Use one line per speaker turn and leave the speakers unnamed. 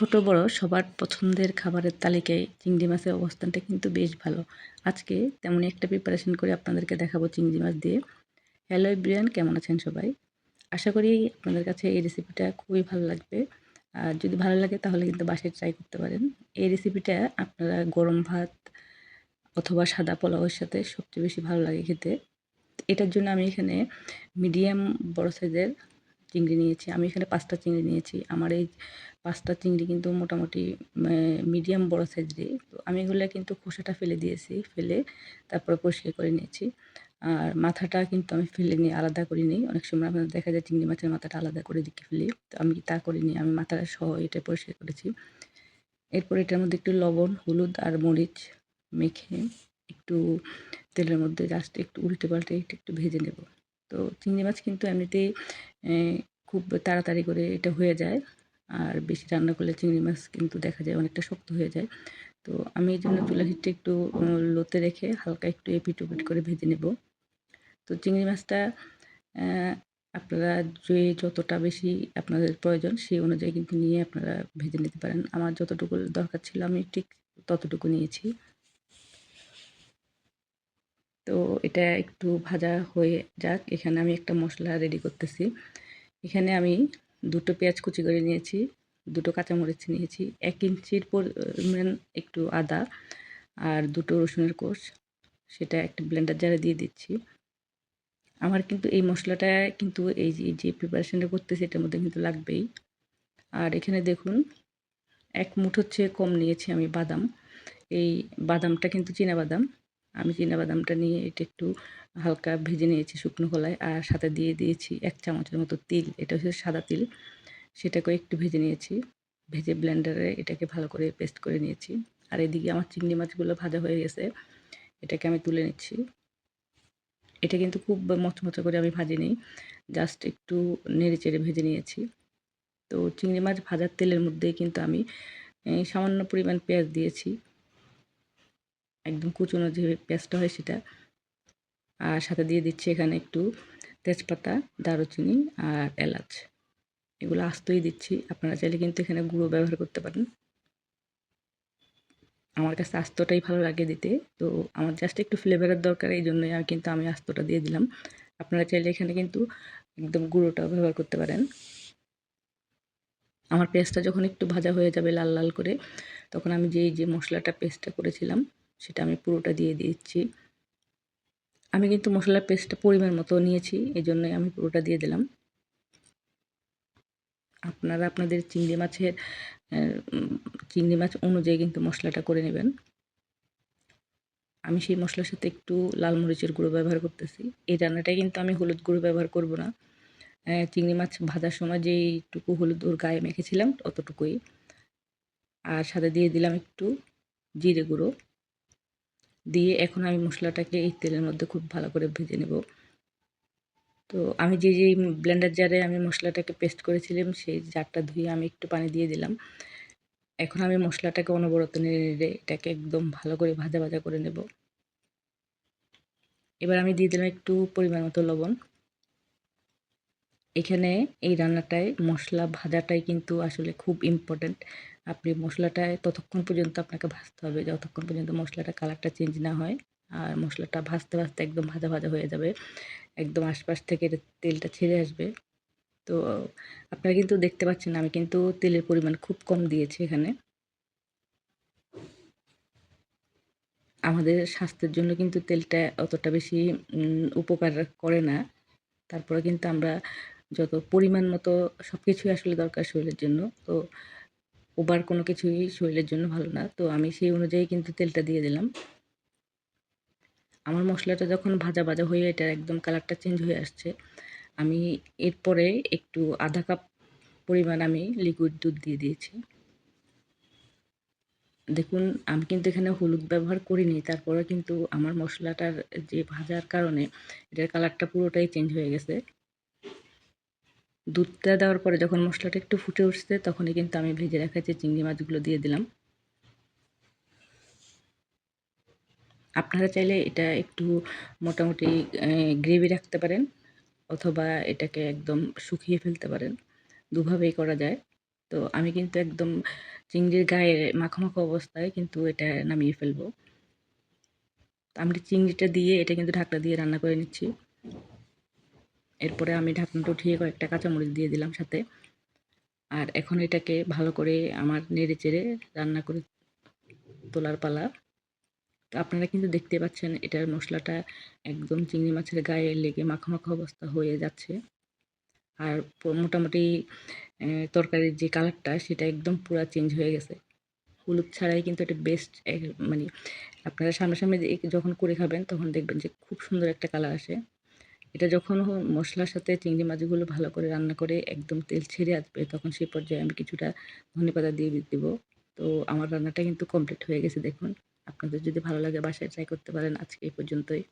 ছোট, বড় সবার পছন্দের খাবারের তালিকায় চিংড়ি মাছের অবস্থানটা কিন্তু বেশ ভালো। আজকে তেমনই একটা প্রিপারেশন করে আপনাদেরকে দেখাবো চিংড়ি মাছ দিয়ে। হ্যালো ব্রিয়ান কেমন আছেন সবাই? আশা করি আপনাদের কাছে এই রেসিপিটা খুবই ভালো লাগবে। আর যদি ভালো লাগে তাহলে কিন্তু বাসায় ট্রাই করতে পারেন। এই রেসিপিটা আপনারা গরম ভাত অথবা সাদা পোলাওয়ের সাথে সবচেয়ে বেশি ভালো লাগে খেতে। এটার জন্য আমি এখানে মিডিয়াম বড় সাইজের চিংড়ি নিয়েছি। আমি এখানে পাঁচটা চিংড়ি নিয়েছি। আমার এই পাঁচটা চিংড়ি কিন্তু মোটামুটি মিডিয়াম বড় সাইজেরই তো আমি এগুলো কিন্তু খোসাটা ফেলে দিয়েছি, ফেলে তারপরে পরিষ্কার করে নিয়েছি। আর মাথাটা কিন্তু আমি ফেলে নিই আলাদা করি নিই অনেক সময় আপনাদের দেখা যায় চিংড়ি মাছের মাথাটা আলাদা করে দিকে ফেলি। তো আমি তা করিনি, আমি মাথাটা সহ এটা পরিষ্কার করেছি। এরপর এটার মধ্যে একটু লবণ, হলুদ আর মরিচ মেখে একটু তেলের মধ্যে জাস্ট একটু উল্টে পাল্টে একটু একটু ভেজে নেব। তো চিংড়ি মাছ কিন্তু এমনিতেই খুব তাড়াতাড়ি করে এটা হয়ে যায়। আর বেশি রান্না করলে চিংড়ি মাছ কিন্তু দেখা যায় অনেকটা শক্ত হয়ে যায়। তো আমি এই জন্য চুলা হিটটা একটু লোতে রেখে হালকা একটু এপিট ওপিট করে ভেজে নেব। তো চিংড়ি মাছটা আপনারা যে যতটা বেশি আপনাদের প্রয়োজন সেই অনুযায়ী কিন্তু নিয়ে আপনারা ভেজে নিতে পারেন। আমার যতটুকু দরকার ছিল আমি ঠিক ততটুকু নিয়েছি। তো এটা একটু ভাজা হয়ে যাক। এখানে আমি একটা মশলা রেডি করতেছি। এখানে আমি দুটো পেঁয়াজ কুচি করে নিয়েছি, দুটো কাঁচামরিচ নিয়েছি, এক ইঞ্চির পরিমাণ একটু আদা আর দুটো রসুনের কোষ, সেটা একটা ব্লেন্ডার জারে দিয়ে দিচ্ছি। আমার কিন্তু এই মশলাটা কিন্তু এই যে যে প্রিপারেশনটা করতেছি, এটার মধ্যে কিন্তু লাগবেই। আর এখানে দেখুন, এক মুঠ হচ্ছে কম নিয়েছি আমি বাদাম। এই বাদামটা কিন্তু চীনা বাদাম। আমি বাদামটা নিয়ে এটা একটু হালকা ভেজে নিয়েছি শুকনো কলায় আর সাথে দিয়ে দিয়েছি এক চামচের মতো তিল। এটা হচ্ছে সাদা তিল। সেটাকে একটু ভেজে নিয়েছি। ভেজে ব্লেন্ডারে এটাকে ভালো করে পেস্ট করে নিয়েছি। আর এদিকে আমার চিংড়ি মাছগুলো ভাজা হয়ে গেছে। এটাকে আমি তুলে নিচ্ছি। এটা কিন্তু খুব মচমচা করে আমি ভাজি নিই জাস্ট একটু নেড়ে চেড়ে ভেজে নিয়েছি। তো চিংড়ি মাছ ভাজার তেলের মধ্যেই কিন্তু আমি সামান্য পরিমাণ পেঁয়াজ দিয়েছি। একদম কুচনো যে পেঁয়াজটা হয় সেটা। আর সাথে দিয়ে দিচ্ছি এখানে একটু তেজপাতা, দারুচিনি আর এলাচ। এগুলো আস্তই দিচ্ছি। আপনারা চাইলে কিন্তু এখানে গুঁড়ো ব্যবহার করতে পারেন। আমার কাছে আস্তটাই ভালো লাগে দিতে। তো আমার জাস্ট একটু ফ্লেভারের দরকার, এই জন্যই আমি কিন্তু আমি আস্তটা দিয়ে দিলাম। আপনারা চাইলে এখানে কিন্তু একদম গুঁড়োটাও ব্যবহার করতে পারেন। আমার পেঁয়াজটা যখন একটু ভাজা হয়ে যাবে লাল লাল করে, তখন আমি যেই যে মশলাটা পেস্টটা করেছিলাম সেটা আমি পুরোটা দিয়ে দিচ্ছি। আমি কিন্তু মশলার পেস্টটা পরিমাণ মতো নিয়েছি এই জন্যই আমি পুরোটা দিয়ে দিলাম। আপনারা আপনাদের চিংড়ি মাছের চিংড়ি মাছ অনুযায়ী কিন্তু মশলাটা করে নেবেন। আমি সেই মশলার সাথে একটু লাল মরিচের গুঁড়ো ব্যবহার করতেছি। এই রান্নাটায় কিন্তু আমি হলুদ গুঁড়ো ব্যবহার করব না। চিংড়ি মাছ ভাজার সময় যেইটুকু হলুদ ওর গায়ে মেখেছিলাম, অতটুকুই। আর সাথে দিয়ে দিলাম একটু জিরে গুঁড়ো। দিয়ে এখন আমি মশলাটাকে এই তেলের মধ্যে খুব ভালো করে ভেজে নেব। তো আমি যে যে ব্লেন্ডার জারে আমি মশলাটাকে পেস্ট করেছিলাম, সেই জারটা ধুয়ে আমি একটু পানি দিয়ে দিলাম। এখন আমি মশলাটাকে অনবরত নেড়ে নেড়ে এটাকে একদম ভালো করে ভাজা ভাজা করে নেব। এবার আমি দিয়ে দিলাম একটু পরিমাণ মতো লবণ। এখানে এই রান্নাটায় মশলা ভাজাটাই কিন্তু আসলে খুব ইম্পর্ট্যান্ট আপনি মশলাটায় ততক্ষণ পর্যন্ত আপনাকে ভাজতে হবে। যতক্ষণ পর্যন্ত মশলাটা কালারটা চেঞ্জ না হয়, আর মশলাটা ভাজতে ভাজতে একদম ভাজা ভাজা হয়ে যাবে, একদম আশপাশ থেকে তেলটা ছেড়ে আসবে। তো আপনারা কিন্তু দেখতে পাচ্ছেন, আমি কিন্তু তেলের পরিমাণ খুব কম দিয়েছি এখানে। আমাদের স্বাস্থ্যের জন্য কিন্তু তেলটা অতটা বেশি উপকার করে না। তারপরে কিন্তু আমরা যত পরিমাণ মতো সব কিছুই আসলে দরকার শরীরের জন্য, তো ওবার কোনো কিছুই শরীরের জন্য ভালো না। তো আমি সেই অনুযায়ী কিন্তু তেলটা দিয়ে দিলাম। আমার মশলাটা যখন ভাজা ভাজা হয়ে এটা একদম কালারটা চেঞ্জ হয়ে আসছে, আমি এরপরে একটু আধা কাপ পরিমাণ আমি লিকুইড দুধ দিয়ে দিয়েছি। দেখুন, আমি কিন্তু এখানে হলুদ ব্যবহার করিনি তারপরে কিন্তু আমার মশলাটার যে ভাজার কারণে এটার কালারটা পুরোটাই চেঞ্জ হয়ে গেছে। দুধটা দেওয়ার পরে যখন মশলাটা একটু ফুটে উঠছে, তখনই কিন্তু আমি ভেজে রাখা যে চিংড়ি মাছগুলো দিয়ে দিলাম। আপনারা চাইলে এটা একটু মোটামুটি গ্রেভি রাখতে পারেন অথবা এটাকে একদম শুকিয়ে ফেলতে পারেন। দুভাবেই করা যায়। তো আমি কিন্তু একদম চিংড়ির গায়ে মাখো মাখো অবস্থায় কিন্তু এটা নামিয়ে ফেলব। আমি চিংড়িটা দিয়ে এটা কিন্তু ঢাকনা দিয়ে রান্না করে নিচ্ছি। এরপরে আমি ঢাকনাটা উঠিয়ে কয়েকটা কাঁচামরিচ দিয়ে দিলাম সাথে। আর এখন এটাকে ভালো করে আমার নেড়ে চেড়ে রান্না করে তোলার পালা। তো আপনারা কিন্তু দেখতে পাচ্ছেন এটার মশলাটা একদম চিংড়ি মাছের গায়ে লেগে মাখো মাখো অবস্থা হয়ে যাচ্ছে। আর মোটামুটি তরকারির যে কালারটা সেটা একদম পুরো চেঞ্জ হয়ে গেছে। হলুদ ছাড়াই কিন্তু এটা বেস্ট মানে আপনারা সামনাসামনি যখন করে খাবেন তখন দেখবেন যে খুব সুন্দর একটা কালার আসে। এটা যখন মশলার সাথে চিংড়ি মাছগুলো ভালো করে রান্না করে একদম তেল ছেড়ে আসবে, তখন সেই পর্যায়ে আমি কিছুটা ধনে পাতা দিয়ে দেবো। তো আমার রান্নাটা কিন্তু কমপ্লিট হয়ে গেছে, দেখুন। আপনাদের যদি ভালো লাগে বাসায় ট্রাই করতে পারেন, আজকে এই পর্যন্তই।